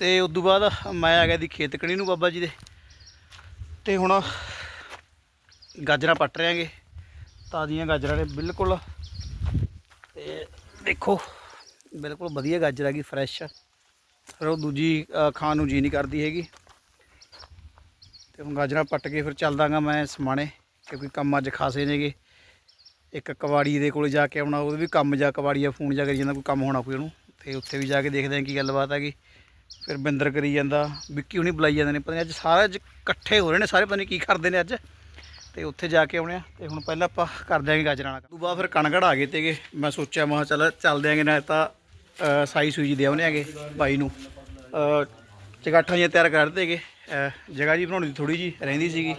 ਤੇ ਉਸ ਤੋਂ ਬਾਅਦ ਮੈਂ ਆ ਗਿਆ ਦੀ ਖੇਤਕਣੀ ਨੂੰ ਬਾਬਾ ਜੀ ਦੇ। ਤੇ ਹੁਣ ਗਾਜਰਾਂ ਪੱਟ ਰਿਆਂਗੇ ਤਾਜ਼ੀਆਂ ਗਾਜਰਾਂ ਨੇ ਬਿਲਕੁਲ। ਤੇ ਦੇਖੋ, ਬਿਲਕੁਲ ਵਧੀਆ ਗਾਜਰ ਹੈਗੀ ਫਰੈਸ਼ ਫਿਰ ਉਹ ਦੂਜੀ ਖਾਣ ਨੂੰ ਜੀ ਨਹੀਂ ਕਰਦੀ ਹੈਗੀ। ਤੇ ਹੁਣ ਗਾਜਰਾਂ ਪੱਟ ਕੇ ਫਿਰ ਚੱਲਦਾਗਾ ਮੈਂ ਸਮਾਣੇ, ਕਿਉਂਕਿ ਕੰਮ ਅੱਜ ਖਾਸੇ ਨੇਗੇ। ਇੱਕ ਕਵਾੜੀ ਦੇ ਕੋਲ ਜਾ ਕੇ ਆਉਣਾ ਉਹਦੇ ਵੀ ਕੰਮ ਜਾ ਕਵਾੜੀ ਆ ਫੋਨ ਜਾ ਕਰੀ ਜਾਂਦਾ, ਕੋਈ ਕੰਮ ਹੋਣਾ ਕੋਈ ਉਹਨੂੰ। ਤੇ ਉੱਥੇ ਵੀ ਜਾ ਕੇ ਦੇਖਦੇ ਹਾਂ ਕੀ ਗੱਲਬਾਤ ਹੈਗੀ। ਫਿਰ ਬਿੰਦਰ ਕਰੀ ਜਾਂਦਾ ਵਿੱਕੀ ਹੁਣੀ ਬੁਲਾਈ ਜਾਂਦੇ ਨੇ ਪਤਾ ਨਹੀਂ ਅੱਜ ਸਾਰੇ ਅੱਜ ਇਕੱਠੇ ਹੋ ਰਹੇ ਨੇ ਸਾਰੇ ਪਤਾ ਨਹੀਂ ਕੀ ਕਰਦੇ ਨੇ ਅੱਜ। ਤੇ ਉੱਥੇ ਜਾ ਕੇ ਆਉਣੇ ਆ ਤੇ ਹੁਣ ਪਹਿਲਾਂ ਆਪਾਂ ਕਰ ਦਿਆਂਗੇ ਗਾਜਰਾਂ ਵਾਲਾ ਕੰਮ। ਬਾਅਦ ਫਿਰ ਕਣਗੜ ਆ ਗਏ ਤੇਗੇ ਮੈਂ ਸੋਚਿਆ ਮੈਂ ਚੱਲ ਚੱਲਦੇ ਆਂਗੇ ਨਾ ਤਾਂ ਸਾਈ ਸੂਈ ਦੇ ਆਉਣੇ ਆਗੇ ਬਾਈ ਨੂੰ। ਅ, ਚਗਾਠਾਂ ਜਿਹੀਆਂ ਤਿਆਰ ਕਰ ਦੇਗੇ ਜਗ੍ਹਾ ਜੀ ਬਣਾਉਣੀ ਥੋੜੀ ਜੀ ਰਹਿੰਦੀ ਸੀਗੀ।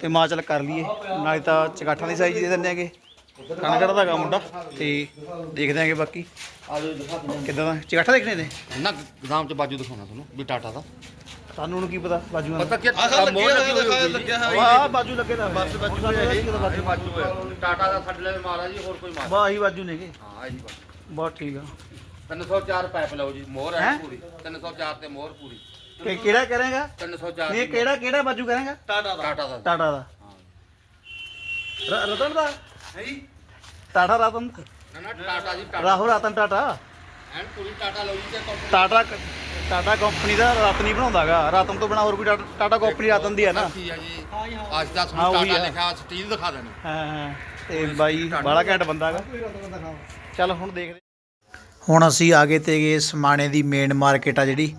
ਤੇ ਮਾਂ ਚੱਲ ਕਰ ਲਈਏ ਨਾਲੇ ਤਾਂ ਚਗਾਠਾਂ ਦੀ ਸਾਈਜ਼ ਦੇ ਦਿੰਦੇ ਆਗੇ ਕਣਗੜ ਦਾ ਕੰਮ ਮੁੰਡਾ ਤੇ ਦੇਖਦੇ ਆਂਗੇ ਬਾਕੀ। ਕਿੱਦਾਂ ਦਾ? ਚਗਾਠਾ ਦੇਖਣੇ ਨੇ ਨਾ ਗਦਾਮ ਚ ਬਾਜੂ ਦਿਖਾਉਣਾ ਤੁਹਾਨੂੰ ਵੀ ਟਾਟਾ ਦਾ। ਸਾਨੂੰ ਨੂੰ ਕੀ ਪਤਾ ਬਾਜੂ ਪਤਾ ਕੀ ਮੋਹਰ ਲੱਗੀ ਹੋਈ ਹੋਊਗੀ। ਵਾਹ ਬਾਜੂ ਲੱਗੇ ਦਾ ਬਸ ਬਾਜੂ ਇਹ ਬਾਜੂ? ਹੈ। ਟਾਟਾ ਦਾ ਸਾਡੇ ਲਈ ਮਾਰਾ ਜੀ ਹੋਰ ਕੋਈ ਮਾਰਾ ਵਾਹ ਹੀ ਬਾਜੂ ਨੇਗੇ। ਹਾਂ ਇਹੀ ਬਾਜੂ। ਬਹੁਤ ਠੀਕ ਆ। 304 ਪਾਈਪ ਲਓ ਜੀ ਮੋਹਰ ਹੈ ਹੈਂ? ਪੂਰੀ। 304 ਤੇ ਮੋਹਰ ਪੂਰੀ। ਕਿ ਕਿਹੜਾ ਕਰੇਗਾ? 304 ਨਹੀਂ ਕਿਹੜਾ ਕਿਹੜਾ ਬਾਜੂ ਕਰੇਗਾ? ਟਾਟਾ ਦਾ। ਟਾਟਾ ਦਾ। ਟਾਟਾ ਦਾ। ਹਾਂ। ਰਤਨ ਦਾ? ਦਾ? ਨਾ ਨਾ ਟਾਟਾ ਜੀ ਟਾਟਾ। ਰਾਹੁਲ ਰਤਨ ਟਾਟਾ। ਐਨ ਪੂਰੀ ਟਾਟਾ ਤੇ ਕੰਪਨੀ ਟਾਟਾ ਟਾਟਾ ਕੰਪਨੀ ਦਾ ਰਤਨ ਹੀ ਬਣਾਉਂਦਾਗਾ। ਰਤਨ ਤੋਂ ਬਿਨਾ ਹੋਰ ਕੋਈ ਟਾਟਾ- ਟਾਟਾ ਕੰਪਨੀ ਰਤਨ ਦੀ ਹੈ ਨਾ। ਕੀ ਹੈ ਜੀ। ਅੱਜ ਦਾ ਹਾਂ, ਤੁਹਾਨੂੰ ਉਹੀ ਟਾਟਾ ਆ। ਲਿਖਿਆ ਸਟੀਲ ਦਿਖਾ ਦੇਣੀ। ਹਾਂ ਹਾਂ। ਤੇ ਬਾਈ ਬਾਲਾ ਘੈਂਟ ਬੰਦਾ ਹੈਗਾ ਚੱਲ ਹੁਣ ਦੇਖਦੇ। ਹੁਣ ਅਸੀਂ ਆ ਗਏ ਤੇਗੇ ਸਮਾਣੇ ਦੀ ਮੇਨ ਮਾਰਕੀਟ ਆ ਜਿਹੜੀ।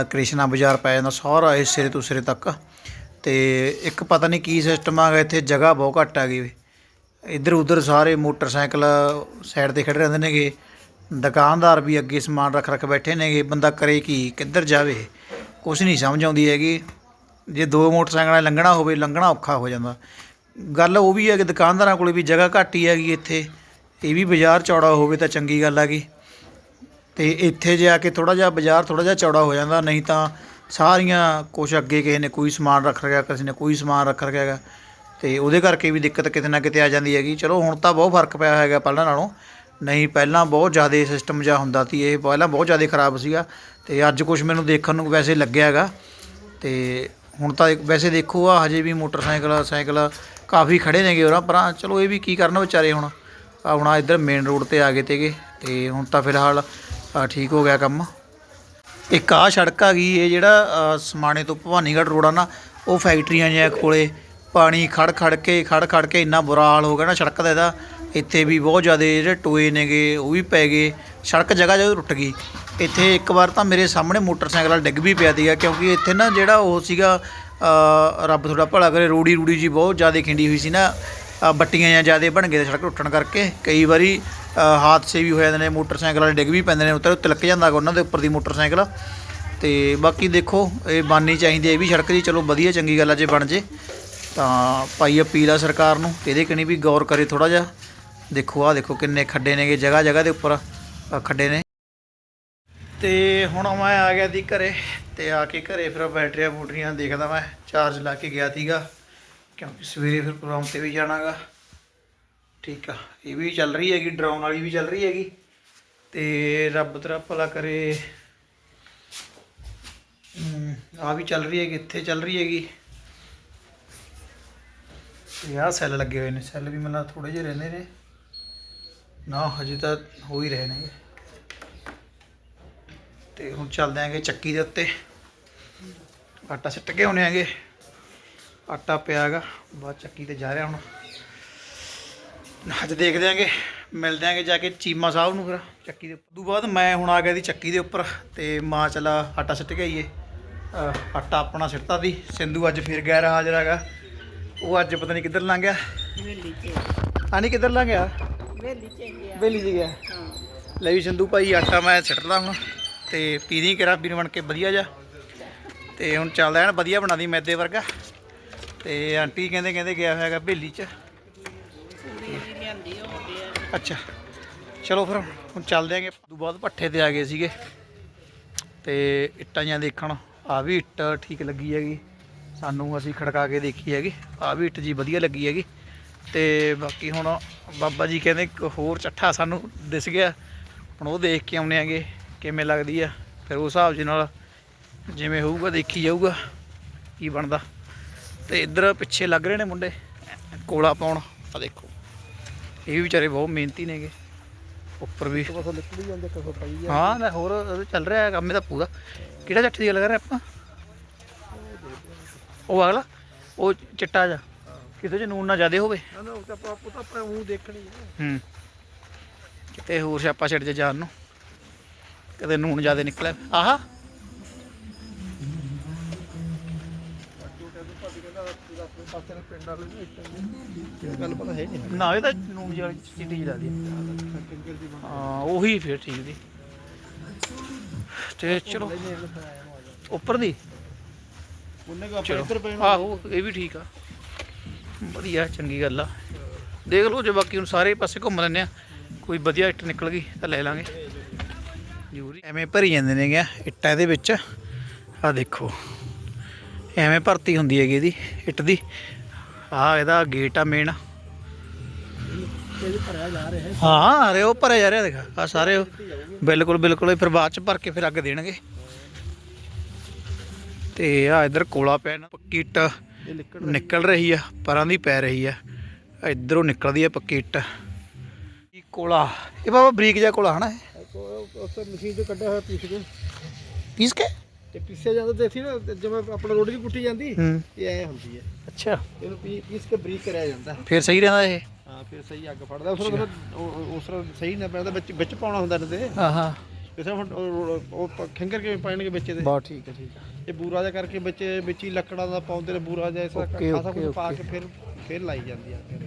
ਅ, ਕ੍ਰਿਸ਼ਨਾ ਬਾਜ਼ਾਰ ਪੈ ਜਾਂਦਾ ਸਾਰਾ ਇਸ ਸਿਰੇ ਤੋਂ ਸਿਰੇ ਤੱਕ। ਤੇ ਇੱਕ ਪਤਾ ਨਹੀਂ ਕੀ ਸਿਸਟਮ ਆ ਗਿਆ ਇੱਥੇ ਜਗ੍ਹਾ ਬਹੁਤ ਘੱਟ ਆ ਗਈ ਇੱਧਰ ਉੱਧਰ ਸਾਰੇ ਮੋਟਰਸਾਈਕਲ ਸਾਈਡ ਤੇ ਖੜੇ ਰਹਿੰਦੇ ਨੇਗੇ। ਦੁਕਾਨਦਾਰ ਵੀ ਅੱਗੇ ਸਮਾਨ ਰੱਖ ਰੱਖ ਬੈਠੇ ਨੇਗੇ। ਬੰਦਾ ਕਰੇ ਕੀ, ਕਿੱਧਰ ਜਾਵੇ? ਕੁਝ ਨਹੀਂ ਸਮਝ ਆਉਂਦੀ ਹੈਗੀ। ਜੇ ਦੋ ਮੋਟਰਸਾਈਕਲਾਂ ਲੰਘਣਾ ਹੋਵੇ, ਲੰਘਣਾ ਔਖਾ ਹੋ ਜਾਂਦਾ। ਗੱਲ ਉਹ ਵੀ ਹੈ ਕਿ ਦੁਕਾਨਦਾਰਾਂ ਕੋਲੇ ਵੀ ਜਗ੍ਹਾ ਘੱਟ ਹੀ ਹੈਗੀ ਇੱਥੇ। ਇਹ ਵੀ ਬਾਜ਼ਾਰ ਚੌੜਾ ਹੋਵੇ ਤਾਂ ਚੰਗੀ ਗੱਲ ਹੈਗੀ। ਤੇ ਇੱਥੇ ਜੇ ਆ ਕੇ ਥੋੜਾ ਜਿਹਾ ਬਾਜ਼ਾਰ ਥੋੜਾ ਜਿਹਾ ਚੌੜਾ ਹੋ ਜਾਂਦਾ। ਨਹੀਂ ਤਾਂ ਸਾਰੀਆਂ ਕੁਛ ਅੱਗੇ ਕਿਸੇ ਨੇ ਕੋਈ ਸਮਾਨ ਰੱਖ ਰੱਖਿਆ, ਕਿਸੇ ਨੇ ਕੋਈ ਸਮਾਨ ਰੱਖ ਰਿਹਾ ਹੈਗਾ। ਤੇ ਉਹਦੇ ਕਰਕੇ ਵੀ ਦਿੱਕਤ ਕਿਤੇ ਨਾ ਕਿਤੇ ਆ ਜਾਂਦੀ ਹੈਗੀ। ਚਲੋ, ਹੁਣ ਤਾਂ ਬਹੁਤ ਫ਼ਰਕ ਪਿਆ ਹੈਗਾ ਪਹਿਲਾਂ ਨਾਲੋਂ। ਨਹੀਂ, ਪਹਿਲਾਂ ਬਹੁਤ ਜ਼ਿਆਦਾ ਸਿਸਟਮ ਜਿਹਾ ਹੁੰਦਾ ਸੀ। ਇਹ ਪਹਿਲਾਂ ਬਹੁਤ ਜ਼ਿਆਦਾ ਖਰਾਬ ਸੀਗਾ। ਤੇ ਅੱਜ ਕੁਝ ਮੈਨੂੰ ਦੇਖਣ ਨੂੰ ਵੈਸੇ ਲੱਗਿਆ ਹੈਗਾ। ਤੇ ਹੁਣ ਤਾਂ ਵੈਸੇ ਦੇਖੋ ਆ ਹਜੇ ਵੀ ਮੋਟਰਸਾਈਕਲ, ਸਾਈਕਲ ਕਾਫੀ ਖੜੇ ਨੇਗੇ ਉਹਨਾਂ ਪਰਾਂ ਚਲੋ, ਇਹ ਵੀ ਕੀ ਕਰਨ ਵਿਚਾਰੇ ਹੁਣ? ਆ ਹੁਣ ਇੱਧਰ ਮੇਨ ਰੋਡ ਤੇ ਆ ਗਏ ਤੇਗੇ। ਤੇ ਹੁਣ ਤਾਂ ਫਿਲਹਾਲ ਠੀਕ ਹੋ ਗਿਆ ਕੰਮ। ਇੱਕ ਆ ਸੜਕ ਆ ਗਈ, ਇਹ ਜਿਹੜਾ ਸਮਾਣੇ ਤੋਂ ਭਵਾਨੀਗੜ੍ਹ ਰੋਡ ਆ ਨਾ, ਉਹ ਫੈਕਟਰੀਆਂ ਜਿਹਾ ਕੋਲੇ ਪਾਣੀ ਖੜ ਖੜ ਕੇ, ਖੜ ਖੜ ਕੇ ਇੰਨਾ ਬੁਰਾ ਹਾਲ ਹੋ ਗਿਆ ਨਾ ਸੜਕ ਦਾ ਇਹਦਾ। ਇੱਥੇ ਵੀ ਬਹੁਤ ਜ਼ਿਆਦਾ ਜਿਹੜੇ ਟੋਏ ਨੇਗੇ, ਉਹ ਵੀ ਪੈ ਗਏ। ਸੜਕ ਜਗ੍ਹਾ ਜਗ੍ਹਾ ਟੁੱਟ ਗਈ। ਇੱਥੇ ਇੱਕ ਵਾਰ ਤਾਂ ਮੇਰੇ ਸਾਹਮਣੇ ਮੋਟਰਸਾਈਕਲ ਵਾਲਾ ਡਿੱਗ ਵੀ ਪਿਆ ਸੀਗਾ, ਕਿਉਂਕਿ ਇੱਥੇ ਨਾ ਜਿਹੜਾ ਉਹ ਸੀਗਾ ਰੱਬ ਥੋੜਾ ਭਲਾ ਕਰੇ, ਰੂੜੀ ਰੂੜੀ ਜੀ ਬਹੁਤ ਜ਼ਿਆਦਾ ਖਿੰਡੀ ਹੋਈ ਸੀ ਨਾ ਬੱਟੀਆਂ ਜਾਂ ਜ਼ਿਆਦਾ ਬਣ ਗਏ ਸੜਕ ਟੁੱਟਣ ਕਰਕੇ। ਕਈ ਵਾਰੀ ਹਾਦਸੇ ਵੀ ਹੋ ਜਾਂਦੇ ਨੇ, ਮੋਟਰਸਾਈਕਲ ਵਾਲੇ ਡਿੱਗ ਵੀ ਪੈਂਦੇ ਨੇ, ਉੱਤੇ ਤਿਲਕ ਜਾਂਦਾ ਗਾ ਉਹਨਾਂ ਦੇ ਉੱਪਰ ਦੀ ਮੋਟਰਸਾਈਕਲ। ਤੇ ਬਾਕੀ ਦੇਖੋ, ਇਹ ਬਣਨੀ ਚਾਹੀਦੀ ਹੈ, ਇਹ ਵੀ ਸੜਕ ਦੀ, ਚਲੋ ਵਧੀਆ ਚੰਗੀ ਗੱਲ ਆ ਜੇ ਬਣ ਜੇ। ਤਾਂ ਭਾਈ ਅਪੀਲ ਆ ਸਰਕਾਰ ਨੂੰ ਕਿ ਇਹਦੇ ਕਣੀ ਵੀ ਗੌਰ ਕਰੇ ਥੋੜਾ ਜਿਹਾ। ਦੇਖੋ ਆ ਦੇਖੋ ਕਿੰਨੇ ਖੱਡੇ ਨੇਗੇ, ਜਗ੍ਹਾ ਜਗ੍ਹਾ ਦੇ ਉੱਪਰ ਖੱਡੇ ਨੇ। ਤੇ ਹੁਣ ਮੈਂ ਆ ਗਿਆ ਦੀ ਘਰੇ ਤੇ ਆ ਕੇ ਘਰੇ ਫਿਰ ਬੈਟਰੀਆਂ ਬੂਟਰੀਆਂ ਦੇਖਦਾ ਮੈਂ ਚਾਰਜ ਲਾ ਕੇ ਗਿਆ ਸੀਗਾ। ਕਿਉਂਕਿ ਸਵੇਰੇ ਫਿਰ ਪ੍ਰੋਗਰਾਮ ਤੇ ਵੀ ਜਾਣਾਗਾ। ਠੀਕ ਆ, ਇਹ ਵੀ ਚੱਲ ਰਹੀ ਹੈਗੀ, ਡਰਾਉਣ ਵਾਲੀ ਵੀ ਚੱਲ ਰਹੀ ਹੈਗੀ। ਤੇ ਰੱਬ ਤੇਰਾ ਭਲਾ ਕਰੇ। ਆ ਵੀ ਚੱਲ ਰਹੀ ਹੈਗੀ, ਇੱਥੇ ਚੱਲ ਰਹੀ ਹੈਗੀ। ਤੇ ਆਹ ਸੈੱਲ ਲੱਗੇ ਹੋਏ ਨੇ ਸੈੱਲ ਵੀ ਮਤਲਬ ਥੋੜੇ ਜਿਹੇ ਰਹਿੰਦੇ ਨੇ। ਨਾ ਹਜੇ ਤਾਂ ਹੋ ਹੀ ਰਹੇ ਨੇ ਤੇ ਹੁਣ ਚੱਲਦੇ ਆਂਗੇ ਚੱਕੀ ਦੇ ਉੱਤੇ। ਆਟਾ ਸਿੱਟ ਕੇ ਆਉਣੇ ਆਂਗੇ। ਆਟਾ ਪਿਆ ਹੈਗਾ, ਬਾਅਦ ਚੱਕੀ ਤੇ ਜਾ ਰਿਹਾ ਹੁਣ। ਅੱਜ ਦੇਖਦੇ ਆਂਗੇ, ਮਿਲਦੇ ਆਂਗੇ ਜਾ ਕੇ ਚੀਮਾ ਸਾਹਿਬ ਨੂੰ ਫਿਰ ਚੱਕੀ ਦੇ ਉੱਪਰ। ਤੋਂ ਬਾਅਦ ਮੈਂ ਹੁਣ ਆ ਗਿਆ ਦੀ ਚੱਕੀ ਦੇ ਉੱਪਰ, ਤੇ ਮਾਂ ਚਲਾ ਆਟਾ ਸਿੱਟ ਕੇ ਆਈਏ। ਆਟਾ ਆਪਣਾ ਸਿੱਟਤਾ ਦੀ ਸਿੰਧੂ ਅੱਜ ਫਿਰ ਗੈਰ ਹਾਜ਼ਰ ਹੈਗਾ। ਉਹ ਅੱਜ ਪਤਾ ਨਹੀਂ ਕਿੱਧਰ ਲੰਘ ਗਿਆ। ਵੇਲੀ ਚ। ਆਣੀ ਕਿੱਧਰ ਲੰਘ ਗਿਆ? ਵੇਲੀ ਚ ਗਿਆ ਵੇਲੀ ਜੀ ਗਿਆ। ਹਾਂ। ਲੈ ਵੀ ਸਿੰਧੂ ਭਾਈ ਆਟਾ ਮੈਂ ਸਿੱਟਦਾ ਹੁਣ ਤੇ ਪੀਦੀ ਕਰਾ ਪੀਣ ਬਣ ਕੇ ਵਧੀਆ ਜਾ। ਤੇ ਹੁਣ ਚੱਲਦਾ ਐਨ ਵਧੀਆ ਬਣਾ ਦੀ ਮੈਦੇ ਵਰਗਾ। ਤੇ ਆਂਟੀ ਕਹਿੰਦੇ ਕਹਿੰਦੇ ਗਿਆ ਹੋਇਆ ਹੈਗਾ ਭੇਲੀ ਚ। ਪੂਰੀ ਅੱਛਾ। ਚਲੋ ਫਿਰ ਹੁਣ ਚੱਲਦੇ ਆਂਗੇ। ਤੋਂ ਬਾਅਦ ਪੱਠੇ ਤੇ ਆ ਗਏ ਸੀਗੇ। ਤੇ ਇੱਟਾਂ ਜਾਂ ਦੇਖਣ। ਆ ਵੀ ਇੱਟ ਠੀਕ ਲੱਗੀ ਹੈਗੀ। ਸਾਨੂੰ ਅਸੀਂ ਖੜਕਾ ਕੇ ਦੇਖੀ ਹੈਗੀ। ਆ ਵੀ ਇੱਟ ਜੀ ਵਧੀਆ ਲੱਗੀ ਹੈਗੀ। ਤੇ ਬਾਕੀ ਹੁਣ ਬਾਬਾ ਜੀ ਕਹਿੰਦੇ ਇੱਕ ਹੋਰ ਚੱਠਾ ਸਾਨੂੰ ਦਿਸ ਗਿਆ। ਹੁਣ ਉਹ ਦੇਖ ਕੇ ਆਉਣੇ ਆਂਗੇ ਕਿਵੇਂ ਲੱਗਦੀ ਆ। ਫਿਰ ਉਸ ਹਿਸਾਬ ਜੀ ਨਾਲ ਜਿਵੇਂ ਹੋਊਗਾ ਦੇਖੀ ਜਾਊਗਾ ਕੀ ਬਣਦਾ। ਤੇ ਇੱਧਰ ਪਿੱਛੇ ਲੱਗ ਰਹੇ ਨੇ ਮੁੰਡੇ। ਕੋਲਾ ਪਾਉਣ। ਆ ਦੇਖੋ। ਇਹ ਵੀ ਵਿਚਾਰੇ ਬਹੁਤ ਮਿਹਨਤੀ ਨੇਗੇ। ਉੱਪਰ ਵੀ। ਹੀ ਲੈ ਹੋਰ ਚੱਲ ਰਿਹਾ ਕੰਮ ਇਹਦਾ ਪੂਰਾ। ਕਿਹੜਾ ਜੱਟ ਦੀ ਗੱਲ ਕਰ ਰਹੇ ਆਪਾਂ? ਉਹ ਅਗਲਾ ਉਹ ਚਿੱਟਾ ਜਾ ਕਿਤੇ ਚ ਨੂਨ ਨਾ ਜ਼ਿਆਦੇ ਹੋਵੇ। ਨਾ ਨਾ ਉਹ ਤਾਂ ਆਪਾਂ ਤਾਂ ਆਪਾਂ ਉਹ ਦੇਖਣੀ ਹੈ ਹੂੰ। ਕਿਤੇ ਹੋਰ ਛਾਪਾ ਛੱਡ ਜੇ ਜਾਣ ਨੂੰ। ਕਦੇ ਨੂਨ ਜ਼ਿਆਦੇ ਨਿਕਲੇ। ਆਹਾ। ਨੇ ਇਹ ਤਾਂ ਨੂਨ ਚਿੱਟੀ ਜਿਹੀ ਲੱਗਦੀ ਹਾਂ ਉਹੀ ਫਿਰ ਠੀਕ ਦੀ। ਤੇ ਚਲੋ ਉੱਪਰ ਦੀ? ਉਹਨੇ ਕੋ ਚਲੋ। ਇੱਧਰ ਪੈਣ। ਆਹੋ ਇਹ ਵੀ ਠੀਕ ਆ। ਵਧੀਆ ਚੰਗੀ ਗੱਲ ਆ। ਦੇਖ ਲਓ ਜੇ ਬਾਕੀ ਹੁਣ ਸਾਰੇ ਪਾਸੇ ਘੁੰਮ ਲੈਂਦੇ ਆ। ਕੋਈ ਵਧੀਆ ਇੱਟ ਨਿਕਲ ਗਈ ਤਾਂ ਲੈ ਲਾਂਗੇ। ਜ਼ਰੂਰੀ। ਐਵੇਂ ਭਰੀ ਜਾਂਦੇ ਨੇਗੇ ਇੱਟਾਂ ਇਹਦੇ ਵਿੱਚ। ਆ ਦੇਖੋ। ਐਵੇਂ ਭਰਤੀ ਹੁੰਦੀ ਹੈਗੀ ਇਹਦੀ ਇੱਟ ਦੀ। ਆ ਇਹਦਾ ਗੇਟ ਆ ਮੇਨ ਇਹ ਭਰਿਆ ਜਾ ਰਿਹਾ ਹੈ ਹਾਂ ਅਰੇ ਉਹ ਭਰਿਆ ਜਾ ਰਿਹਾ ਦੇਖ। ਆ ਸਾਰੇ ਉਹ ਬਿਲਕੁਲ ਬਿਲਕੁਲ। ਇਹ ਫਿਰ ਬਾਅਦ ਚ ਭਰ ਕੇ ਫਿਰ ਅੱਗ ਦੇਣਗੇ। ਤੇ ਆ ਇਧਰ ਕੋਲਾ ਪੈਣ ਪੱਕੀ ਇੱਟ ਨਿਕਲ ਰਹੀ ਆ ਪਰਾਂ ਦੀ ਪੈ ਰਹੀ ਆ। ਇਧਰੋਂ ਨਿਕਲਦੀ ਆ ਪੱਕੀ ਇੱਟ। ਇਹ ਕੋਲਾ ਇਹ ਬਾਬਾ ਬਰੀਕ ਜਿਹਾ ਕੋਲਾ ਹਨਾ ਇਹ? ਉਸ ਮਸ਼ੀਨ ਤੋਂ ਕੱਢਿਆ ਹੋਇਆ ਪੀਸ ਕੇ। ਪੀਸ ਕੇ? ਤੇ ਪੀਸਿਆ ਜਾਂਦਾ ਸੀ ਨਾ ਜਿਵੇਂ ਆਪਣਾ ਰੋਟੀ ਦੀ ਕੁੱਟੀ ਜਾਂਦੀ ਇਹ ਐ ਹੁੰਦੀ ਹੈ ਅੱਛਾ। ਇਹਨੂੰ ਪੀਸ ਕੇ ਬਰੀਕ ਕਰਿਆ ਜਾਂਦਾ। ਫਿਰ ਸਹੀ ਰਹਿੰਦਾ ਇਹ? ਹਾਂ ਫਿਰ ਸਹੀ ਅੱਗ ਫੜਦਾ ਉਸ ਨੂੰ ਉਸ ਨੂੰ ਸਹੀ ਨਾ ਪੈਂਦਾ ਵਿੱਚ ਵਿੱਚ ਪਾਉਣਾ ਹੁੰਦਾ ਨੇ ਤੇ। ਹਾਂ ਹਾਂ। ਕਿਸੇ ਹੁਣ ਉਹ- ਉਹ ਪ- ਖਿੰਗਰ ਕੇ ਪਾਣਗੇ ਵਿੱਚ ਦੇ ਬਹੁਤ ਠੀਕ ਹੈ ਠੀਕ ਹੈ। ਇਹ ਬੂਰਾ ਜਿਹਾ ਕਰਕੇ ਵਿੱਚ ਵਿੱਚ ਹੀ ਲੱਕੜਾਂ ਦਾ ਪਾਉਂਦੇ ਨੇ ਬੂਰਾ ਜਿਹਾ ਐਸਾ ਓਕੇ, ਖਾਸਾ ਓਕੇ, ਕੁਝ ਪਾ। ਕੇ ਫਿਰ ਫਿਰ ਲਾਈ ਜਾਂਦੀ ਆ। ਫਿਰ